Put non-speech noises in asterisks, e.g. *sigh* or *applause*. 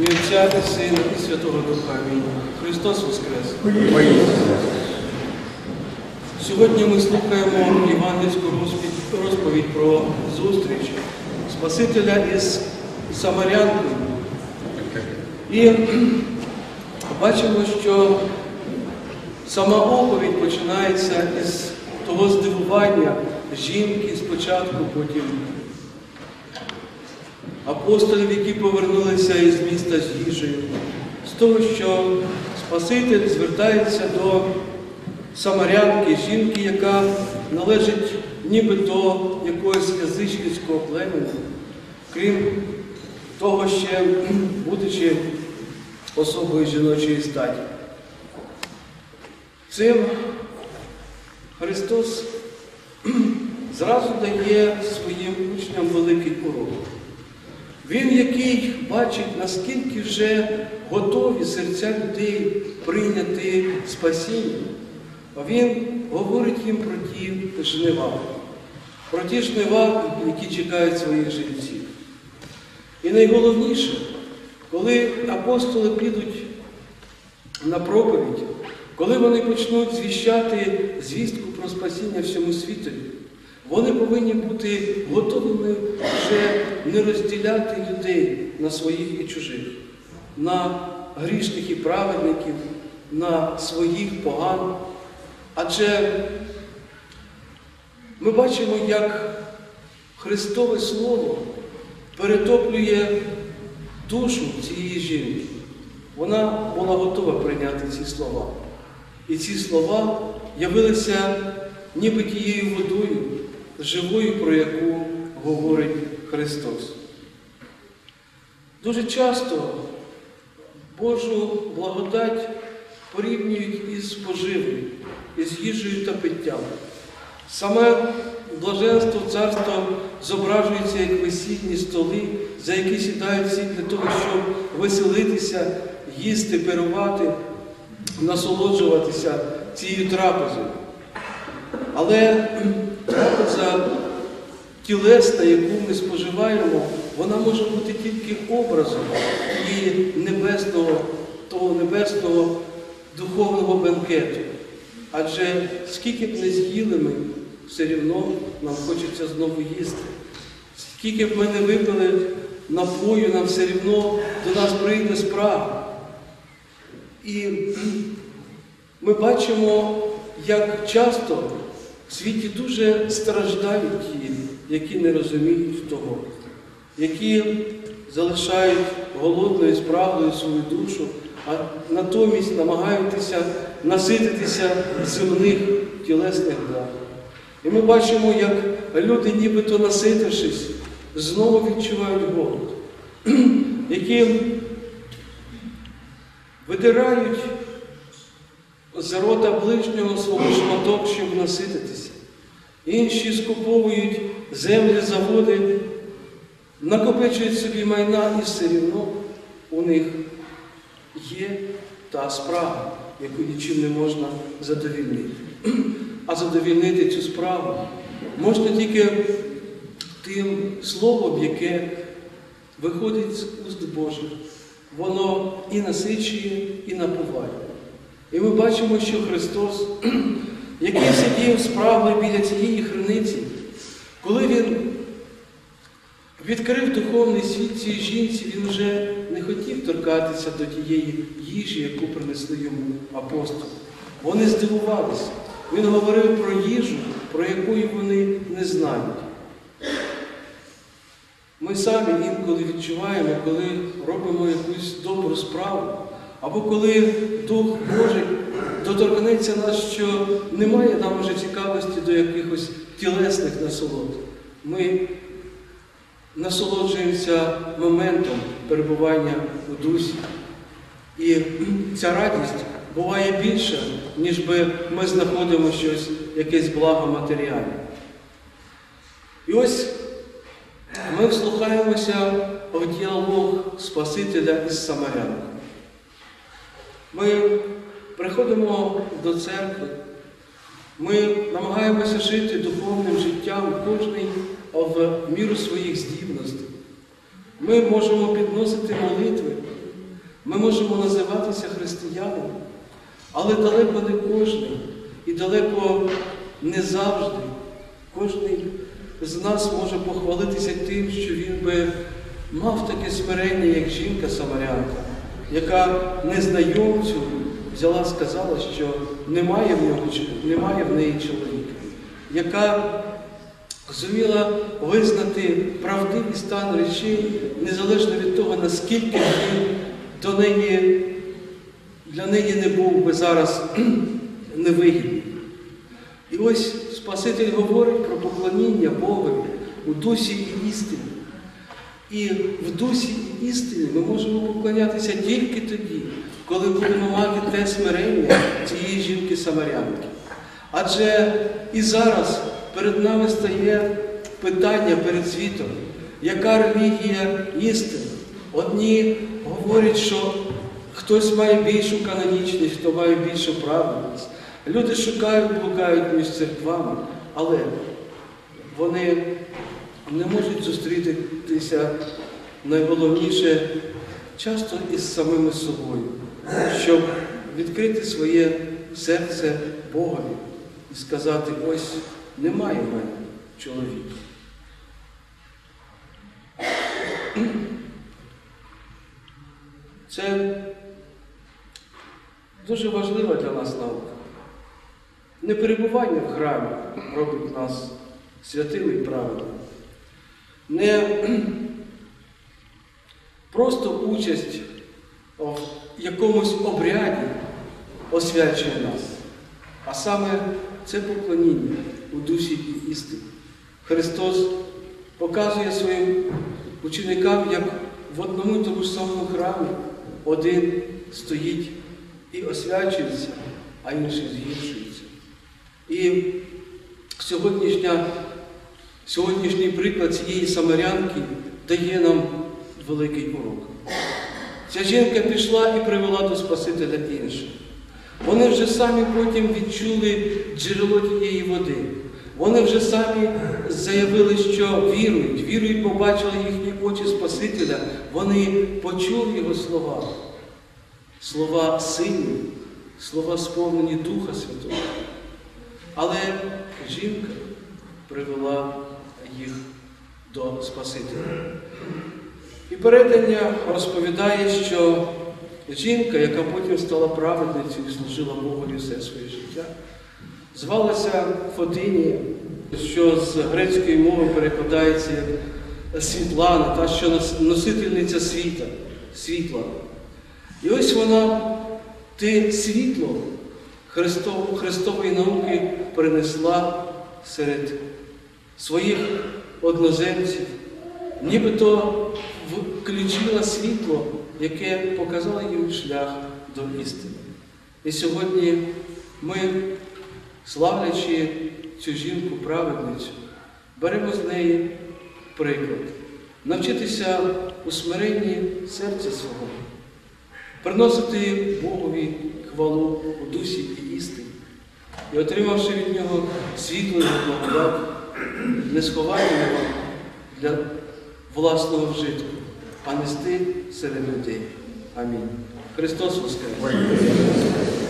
Отця і Сина і Святого Духа. Амінь. Христос Воскрес! Сьогодні ми слухаємо євангельську розповідь, про зустріч Спасителя із Самарянкою. І бачимо, що сама оповідь починається із того здивування жінки спочатку, потім апостолів, які повернулися із міста з їжею, з того, що Спаситель звертається до самарянки, жінки, яка належить ніби до якогось язичницького племені, крім того, ще будучи особою жіночої статі. Цим Христос зразу дає своїм учням великий урок. Він, який бачить, наскільки вже готові серця людей прийняти спасіння, він говорить їм про ті жнива, про ті жнива, які чекають своїх жильців. І найголовніше, коли апостоли підуть на проповідь, коли вони почнуть звіщати звістку про спасіння всьому світові, вони повинні бути готовими вже не розділяти людей на своїх і чужих, на грішних і праведників, на своїх поган. Адже ми бачимо, як Христове Слово перетоплює душу цієї жінки. Вона була готова прийняти ці слова. І ці слова явилися ніби тією водою, живою, про яку говорить Христос. Дуже часто Божу благодать порівнюють із поживою, із їжею та питтям. Саме блаженство царства зображується як весільні столи, за які сідають всі для того, щоб веселитися, їсти, пирувати, насолоджуватися цією трапезою. Але трапеза тілесна, яку ми споживаємо, вона може бути тільки образом і небесного, того небесного духовного бенкету. Адже скільки б не з'їли ми, все рівно нам хочеться знову їсти. Скільки б ми не випили напою, нам все рівно до нас прийде справа. І ми бачимо, як часто в світі дуже страждають ті, які не розуміють того, які залишають голодною справою свою душу, а натомість намагаються насититися земних тілесних благ. І ми бачимо, як люди, нібито наситившись, знову відчувають голод, *clears throat* які видирають з ближнього свого шматок, щоб насититися. Інші скуповують землі, заводи, накопичують собі майна і все рівно у них є та справа, яку нічим не можна задовільнити. *clears throat* А задовільнити цю справу можна тільки тим словом, яке виходить з уст Божих. Воно і насичує, і напуває. І ми бачимо, що Христос, *clears throat* який сидів справою біля цієї хриниці, коли Він відкрив духовний світ цій жінці, він вже не хотів торкатися до тієї їжі, яку принесли йому апостоли. Вони здивувалися. Він говорив про їжу, про яку вони не знають. Ми самі інколи відчуваємо, коли робимо якусь добру справу, або коли Дух Божий доторкнеться нас, що немає нам вже цікавості до якихось тілесних насолод. Ми насолоджуємося моментом перебування у дусі. І ця радість буває більша, ніж би ми знаходимо щось, якесь благо матеріальне. І ось ми вслухаємося в діалог Спасителя із Самарянкою. Ми приходимо до церкви, ми намагаємося жити духовним життям кожний в міру своїх здібностей. Ми можемо підносити молитви, Ми можемо називатися християнами, але далеко не кожен і далеко не завжди кожен з нас може похвалитися тим, що він би мав таке смирення, як жінка Самарянка, яка незнайомцю взяла, сказала, що немає в, нього, немає в неї чоловіка, яка зуміла визнати правдивий стан речей, незалежно від того, наскільки він до неї, для неї не був би зараз *clears throat* невигідний. І ось Спаситель говорить про поклоніння Богові у дусі і істині. І в дусі і істині ми можемо поклонятися тільки тоді, коли будемо мати те смирення цієї жінки Самарянки. Адже і зараз перед нами стає питання перед світом, яка релігія істини. Одні говорять, що хтось має більшу канонічність, хто має більшу правильність. Люди шукають, блукають між церквами, але вони не можуть зустрітися найголовніше часто із самими собою, щоб відкрити своє серце Богові і сказати, ось немає в мене чоловіка. Це дуже важлива для нас наука. Не перебування в храмі робить нас святими і праведними. Не *clears throat* просто участь в якомусь обряді освячує нас, а саме це поклоніння у душі і істині. Христос показує своїм ученикам, як в одному тому самому храмі один стоїть і освячується, а інший згіршується. І сьогоднішня, сьогоднішній приклад цієї самарянки дає нам великий урок. Ця жінка пішла і привела до Спасителя інших. Вони вже самі потім відчули джерело тієї води. Вони вже самі заявили, що вірують, вірують, побачили їхні очі Спасителя. Вони почули його слова. Слова сильні, слова сповнені Духа Святого. Але жінка привела їх до Спасителя. І передання розповідає, що жінка, яка потім стала праведницею і служила Богові все своє життя, звалася Фотинія, що з грецької мови перекладається як Світлана, та що носительниця світа, світла. І ось вона те світло Христов- Христової науки принесла серед своїх одноземців, нібито включила світло, яке показало їм шлях до істини. І сьогодні ми, славлячи цю жінку праведницю, беремо з неї приклад, навчитися у смиренні серця свого, приносити Богові хвалу у дусі і істині, і отримавши від нього світло і благодать, не сховати його для власного вжитку, а нести серед людей. Амінь. Христос Воскрес!